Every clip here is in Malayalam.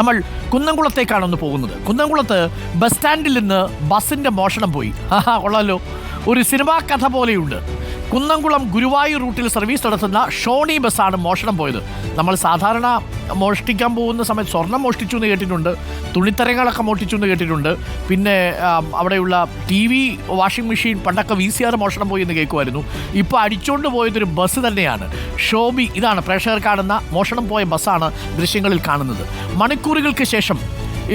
നമ്മൾ കുന്നംകുളത്തേക്കാണ് പോകുന്നത്. കുന്നംകുളത്ത് ബസ് സ്റ്റാൻഡിൽ നിന്ന് ബസ്സിന്റെ മോഷണം പോയി. ആഹാ കൊള്ളാലോ. ഒരു സിനിമാ കഥ പോലെയുണ്ട്. കുന്നംകുളം ഗുരുവായൂർ റൂട്ടിൽ സർവീസ് നടത്തുന്ന ഷോണി ബസ്സാണ് മോഷണം പോയത്. നമ്മൾ സാധാരണ മോഷ്ടിക്കാൻ പോകുന്ന സമയത്ത് സ്വർണം മോഷ്ടിച്ചു എന്ന് കേട്ടിട്ടുണ്ട് തുണിത്തരങ്ങളൊക്കെ മോഷ്ടിച്ചു എന്ന് കേട്ടിട്ടുണ്ട്. പിന്നെ അവിടെയുള്ള ടി വി വാഷിംഗ് മെഷീൻ പണ്ടൊക്കെ വി സി ആർ മോഷണം പോയി എന്ന് കേൾക്കുമായിരുന്നു. ഇപ്പോൾ അടിച്ചുകൊണ്ട് പോയതൊരു ബസ് തന്നെയാണ്. ഷോബി ഇതാണ് പ്രേക്ഷകർ കാണുന്ന മോഷണം പോയ ബസ്സാണ് ദൃശ്യങ്ങളിൽ കാണുന്നത്. മണിക്കൂറുകൾക്ക് ശേഷം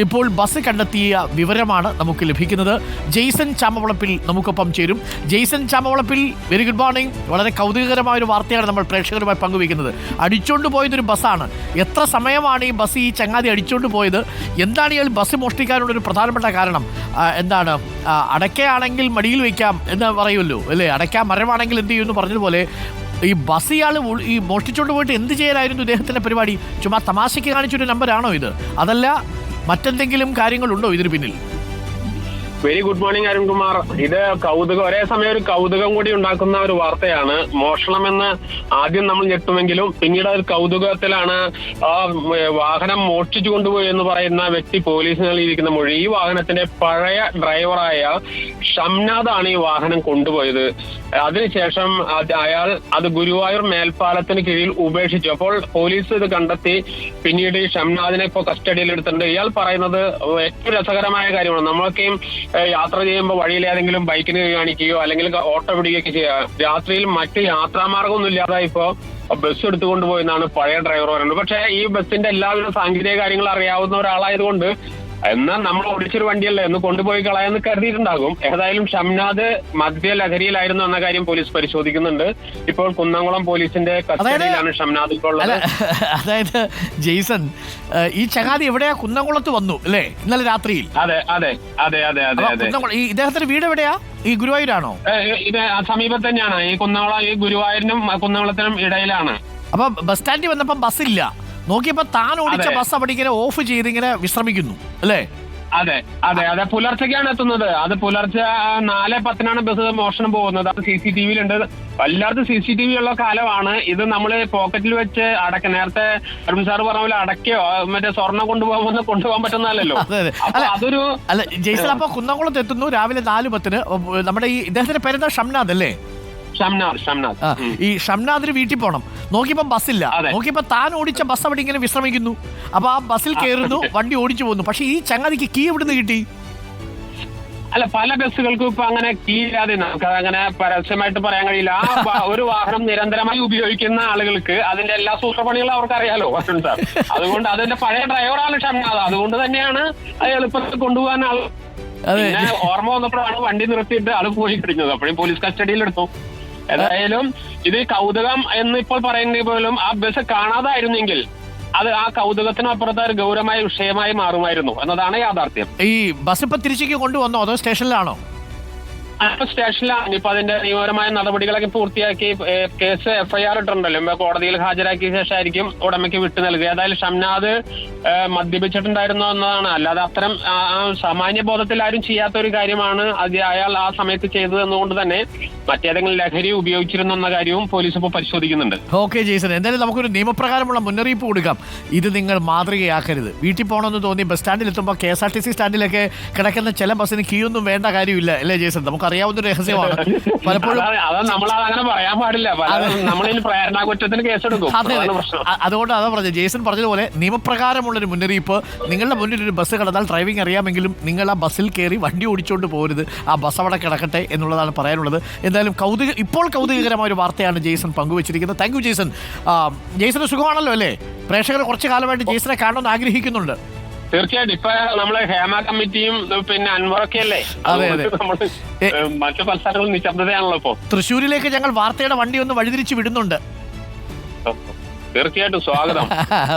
ഇപ്പോൾ ബസ് കണ്ടെത്തിയ വിവരമാണ് നമുക്ക് ലഭിക്കുന്നത്. ജെയ്സൺ ചാമവളപ്പിൽ നമുക്കൊപ്പം ചേരും. Jaison Chamavalappil very good morning വളരെ കൗതുകകരമായ ഒരു വാർത്തയാണ് നമ്മൾ പ്രേക്ഷകരുമായി പങ്കുവയ്ക്കുന്നത്. അടിച്ചുകൊണ്ട് പോയതൊരു ബസ്സാണ്. എത്ര സമയമാണ് ഈ ബസ് ഈ ചങ്ങാതി അടിച്ചുകൊണ്ട് പോയത്? എന്താണ് ഇയാൾ ബസ് മോഷ്ടിക്കാനുള്ള ഒരു പ്രധാനപ്പെട്ട കാരണം? എന്താണ്? അടയ്ക്കയാണെങ്കിൽ മടിയിൽ വയ്ക്കാം എന്ന് പറയുമല്ലോ അല്ലേ? അടയ്ക്ക മരമാണെങ്കിൽ എന്ത് ചെയ്യുമെന്ന് പറഞ്ഞതുപോലെ ഈ ബസ് ഇയാൾ ഈ മോഷ്ടിച്ചുകൊണ്ട് പോയിട്ട് എന്ത് ചെയ്യാനായിരുന്നു ഇദ്ദേഹത്തിന്റെ പരിപാടി? ചുമ്മാ തമാശയ്ക്ക് കാണിച്ചൊരു നമ്പറാണോ ഇത്? അതല്ല മറ്റെന്തെങ്കിലും കാര്യങ്ങളുണ്ടോ ഇതിന് പിന്നിൽ? വെരി ഗുഡ് മോർണിംഗ് അരുൺകുമാർ ഇത് കൗതുകം ഒരേ സമയം ഒരു കൗതുകം കൂടി ഉണ്ടാക്കുന്ന ഒരു വാർത്തയാണ്. മോഷണമെന്ന് ആദ്യം നമ്മൾ ഞെട്ടുമെങ്കിലും പിന്നീട് ഒരു കൗതുകത്തിലാണ് ആ വാഹനം മോഷ്ടിച്ചു കൊണ്ടുപോയി എന്ന് പറയുന്ന വ്യക്തി പോലീസിന് നൽകിയിരിക്കുന്ന മൊഴി. ഈ വാഹനത്തിന്റെ പഴയ ഡ്രൈവറായ ഷംനാദാണ് ഈ വാഹനം കൊണ്ടുപോയത്. അതിനുശേഷം അയാൾ അത് ഗുരുവായൂർ മേൽപ്പാലത്തിന് കീഴിൽ ഉപേക്ഷിച്ചു. അപ്പോൾ പോലീസ് ഇത് കണ്ടെത്തി. പിന്നീട് ഈ ഷംനാദിനെ ഇപ്പോൾ കസ്റ്റഡിയിൽ എടുത്തിട്ടുണ്ട് ഇയാൾ പറയുന്നത് ഏറ്റവും രസകരമായ കാര്യമാണ്. നമ്മളൊക്കെയും യാത്ര ചെയ്യുമ്പോൾ വഴിയിൽ ഏതെങ്കിലും ബൈക്കിന് കാണിക്കുകയോ അല്ലെങ്കിൽ ഓട്ടോ പിടിക്കുകയൊക്കെ ചെയ്യുക രാത്രിയിൽ മറ്റ് യാത്രാമാർഗമൊന്നും ഇല്ലാതെ ഇപ്പോ ബസ് എടുത്തുകൊണ്ട് പോയെന്നാണ് പഴയ ഡ്രൈവർ പറയുന്നത്. പക്ഷേ ഈ ബസ്സിന്റെ എല്ലാവിധ സാങ്കേതിക കാര്യങ്ങൾ അറിയാവുന്ന ഒരാളായതുകൊണ്ട് എന്നാൽ നമ്മൾ ഓടിച്ചൊരു വണ്ടിയല്ലേ? എന്ന് കൊണ്ടുപോയി കളയാന്ന് കരുതിയിട്ടുണ്ടാകും. ഏതായാലും ഷംനാദ് മദ്യലഹരിയിലായിരുന്നു എന്ന കാര്യം പോലീസ് പരിശോധിക്കുന്നുണ്ട്. ഇപ്പോൾ കുന്നംകുളം പോലീസിന്റെ കസ്റ്റഡിയിലാണ് ഷംനാദ് ഇപ്പോൾ ഉള്ളത്. അതായത് ജെയ്സൺ ഈ ചങ്ങാതി എവിടെയാ? കുന്നംകുളത്ത് വന്നു അല്ലേ? ഇന്നലെ രാത്രിയിൽ. അതെ അതെ അതെ അതെ അതെ അപ്പൊ അതെ. കുന്നംകുളം ഈ ഇദ്ദേഹത്തിന്റെ വീട് എവിടെയാ? ഈ ഗുരുവായൂരാണോ? ഇത് ആ സമീപത്ത് തന്നെയാണ്. ഈ കുന്നംകുളം ഈ ഗുരുവായൂരിനും കുന്നംകുളത്തിനും ഇടയിലാണ്. അപ്പൊ ബസ് സ്റ്റാൻഡിൽ വന്നപ്പോ ബസ്സില്ല. നോക്കിയപ്പോ താൻ ഓടിച്ച. ബസ് അവിടെ ഇങ്ങനെ ഓഫ് ചെയ്ത് ഇങ്ങനെ വിശ്രമിക്കുന്നു അല്ലേ? അതെ അതെ അതെ. പുലർച്ചയ്ക്കാണ് എത്തുന്നത്. അത് പുലർച്ചെ നാല് പത്തിനാണ് ബസ് മോഷണം പോകുന്നത്. അത് സി സി ടി വിയിലുണ്ട് എല്ലായിടത്തും സി സി ടി വി ഉള്ള കാലമാണ്. ഇത് നമ്മൾ പോക്കറ്റിൽ വെച്ച് അടക്ക നേരത്തെ അരുൺ സാർ പറഞ്ഞ പോലെ അടക്കയോ മറ്റേ സ്വർണം കൊണ്ടുപോകാൻ കൊണ്ടുപോകാൻ പറ്റുന്നതല്ലോ അതെ, അതെ. അതൊരു അല്ല ജെയ്സൺ അപ്പൊ കുന്നംകുളത്ത് എത്തുന്നു രാവിലെ നാല് പത്തിന്. നമ്മുടെ ഈ ഇദ്ദേഹത്തിന്റെ പേരെന്താ? ഷംനാഥ് അല്ലേ. ഈ ഷംനാഥിന് വീട്ടിൽ പോണം. നോക്കിയപ്പോ ബസ്സില്ല. നോക്കിയപ്പോ താൻ ഓടിച്ച ബസ് അവിടെ ഇങ്ങനെ വിശ്രമിക്കുന്നു. അപ്പൊ ആ ബസ്സിൽ കയറുന്നു വണ്ടി ഓടിച്ചു പോകുന്നു. പക്ഷെ ഈ ചങ്ങാതിക്ക് കീ എവിടുന്ന് കിട്ടി? അല്ല പല ബസ്സുകൾക്കും ഇപ്പൊ അങ്ങനെ കീഴില്ലാതെ നമുക്ക് അങ്ങനെ പരസ്യമായിട്ട് പറയാൻ കഴിയില്ല. ആ ഒരു വാഹനം നിരന്തരമായി ഉപയോഗിക്കുന്ന ആളുകൾക്ക് അതിന്റെ എല്ലാ സൂത്രപ്പണികളും അവർക്ക് അറിയാലോ സാർ. അതുകൊണ്ട് അതിന്റെ പഴയ ഡ്രൈവറാണ് ഷംനാഥ് അതുകൊണ്ട് തന്നെയാണ് അത് എളുപ്പത്തിൽ കൊണ്ടുപോകാൻ ആൾ ഓർമ്മ വന്നപ്പോഴാണ് വണ്ടി നിർത്തിയിട്ട് ആൾ പോയി കഴിഞ്ഞത്. അപ്പോഴും പോലീസ് കസ്റ്റഡിയിൽ എടുത്തു ഏതായാലും ഇത് കൗതുകം എന്ന് ഇപ്പോൾ പറയുന്നത് പോലും ആ ബസ് കാണാതായിരുന്നെങ്കിൽ അത് ആ കൗതുകത്തിന് അപ്പുറത്ത് ഒരു ഗൗരവമായ വിഷയമായി മാറുമായിരുന്നു എന്നതാണ് യാഥാർത്ഥ്യം. ഈ ബസ് ഇപ്പൊ തിരിച്ചേക്ക് കൊണ്ടുവന്നോ? അതോ സ്റ്റേഷനിലാണോ? അപ്പൊ സ്റ്റേഷനിലാണ് ഇപ്പൊ അതിന്റെ നിയമപരമായ നടപടികളൊക്കെ പൂർത്തിയാക്കി കേസ് എഫ്ഐആർ ഇട്ടിട്ടുണ്ടല്ലോ. കോടതിയിൽ ഹാജരാക്കിയ ശേഷമായിരിക്കും ഉടമയ്ക്ക് വിട്ടു നൽകുക. ഏതായാലും ഷംനാദ് മദ്യപിച്ചിട്ടുണ്ടായിരുന്നോ എന്നതാണ്. അല്ലാതെ അത്തരം സാമാന്യ ബോധത്തിൽ ആരും ചെയ്യാത്ത ഒരു കാര്യമാണ് അത് അയാൾ ആ സമയത്ത് ചെയ്തത് എന്നുകൊണ്ട് തന്നെ മറ്റേതെങ്കിലും ലഹരി ഉപയോഗിച്ചിരുന്നു എന്ന കാര്യവും പോലീസ് ഇപ്പോൾ പരിശോധിക്കുന്നുണ്ട്. ഓക്കെ ജെയ്സൺ എന്തായാലും നമുക്കൊരു നിയമപ്രകാരമുള്ള മുന്നറിയിപ്പ് കൊടുക്കാം. ഇത് നിങ്ങൾ മാതൃകയാക്കരുത്. വീട്ടിൽ പോകണമെന്ന് തോന്നി ബസ് സ്റ്റാൻഡിൽ എത്തുമ്പോൾ K S R T C സ്റ്റാൻഡിലൊക്കെ കിടക്കുന്ന ചില ബസ്സിന് കീ ഒന്നും വേണ്ട കാര്യമില്ല. അല്ലേ ജെയ്സൺ ഒരു രഹസ്യമാണ്. പലപ്പോഴും പറയാൻ പാടില്ല. അതെ. അതുകൊണ്ട് അതാ പറഞ്ഞത്. ജേസൺ പറഞ്ഞതുപോലെ നിയമപ്രകാരമുള്ളൊരു മുന്നറിയിപ്പ്. നിങ്ങളുടെ മുന്നിൽ ഒരു ബസ് കടന്നാൽ ഡ്രൈവിംഗ് അറിയാമെങ്കിലും നിങ്ങൾ ആ ബസ്സിൽ കയറി വണ്ടി ഓടിച്ചുകൊണ്ട് പോകരുത് ആ ബസ് അവിടെ കിടക്കട്ടെ എന്നുള്ളതാണ് പറയാനുള്ളത്. എന്തായാലും കൗതുക ഇപ്പോൾ കൗതുകകരമായ ഒരു വാർത്തയാണ് ജേസൺ പങ്കുവച്ചിരിക്കുന്നത്. Thank you Jason. ജേസന് സുഖമാണല്ലോ അല്ലേ? പ്രേക്ഷകർ കുറച്ച് കാലമായിട്ട് ജേസനെ കാണണമെന്ന് ആഗ്രഹിക്കുന്നുണ്ട്. തീർച്ചയായിട്ടും. ഇപ്പൊ നമ്മളെ ഹേമ കമ്മിറ്റിയും പിന്നെ അൻവറൊക്കെ അല്ലേ? അതെ, അതെ. നമ്മൾ മറ്റു പല സ്ഥലങ്ങളും നിശബ്ദതയാണല്ലോ ഇപ്പൊ. തൃശ്ശൂരിലേക്ക് ഞങ്ങൾ വാർത്തയുടെ വണ്ടി ഒന്ന് വഴിതിരിച്ചു വിടുന്നുണ്ട്. തീർച്ചയായിട്ടും സ്വാഗതം.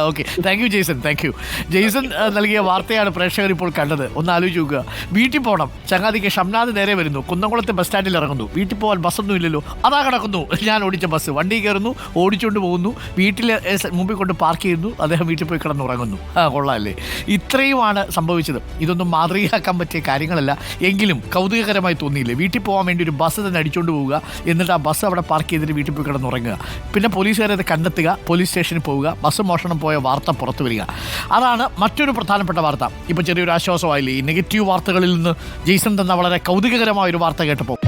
Okay thank you Jaison thank you Jaison നൽകിയ വാർത്തയാണ് പ്രേക്ഷകർ ഇപ്പോൾ കണ്ടത്. ഒന്ന് ആലോചിച്ച് നോക്കുക. വീട്ടിൽ പോകണം ചങ്ങാതിക്ക് ഷംനാഥ് നേരെ വരുന്നു. കുന്നംകുളത്തെ ബസ് സ്റ്റാൻഡിൽ ഇറങ്ങുന്നു. വീട്ടിൽ പോകാൻ ബസ്സൊന്നും ഇല്ലല്ലോ. അതാ കിടക്കുന്നു. ഞാൻ ഓടിച്ച ബസ് വണ്ടി കയറുന്നു. ഓടിച്ചുകൊണ്ട് പോകുന്നു. വീട്ടിൽ മുമ്പിൽ കൊണ്ട് പാർക്ക് ചെയ്യുന്നു. അദ്ദേഹം വീട്ടിൽ പോയി കിടന്നുറങ്ങുന്നു. ആ കൊള്ളാമല്ലേ ഇത്രയുമാണ് സംഭവിച്ചത്. ഇതൊന്നും മാതൃകയാക്കാൻ പറ്റിയ കാര്യങ്ങളല്ല. എങ്കിലും കൗതുകകരമായി തോന്നിയില്ലേ? വീട്ടിൽ പോകാൻ വേണ്ടി ഒരു ബസ് തന്നെ അടിച്ചുകൊണ്ട് പോവുക. എന്നിട്ട് ആ ബസ് അവിടെ പാർക്ക് ചെയ്തിട്ട് വീട്ടിൽ പോയി കിടന്നുറങ്ങുക. പിന്നെ പോലീസുകാരെ അത് കണ്ടെത്തുക. പോലീസ് സ്റ്റേഷനിൽ പോവുക ബസ് മോഷണം പോയ വാർത്ത പുറത്തു വരിക. അതാണ് മറ്റൊരു പ്രധാനപ്പെട്ട വാർത്ത. ഇപ്പോൾ ചെറിയൊരു ആശ്വാസമായില്ലേ? ഈ നെഗറ്റീവ് വാർത്തകളിൽ നിന്ന് ജെയ്സൺ തന്ന വളരെ കൗതുകകരമായ ഒരു വാർത്ത കേട്ടപ്പോൾ.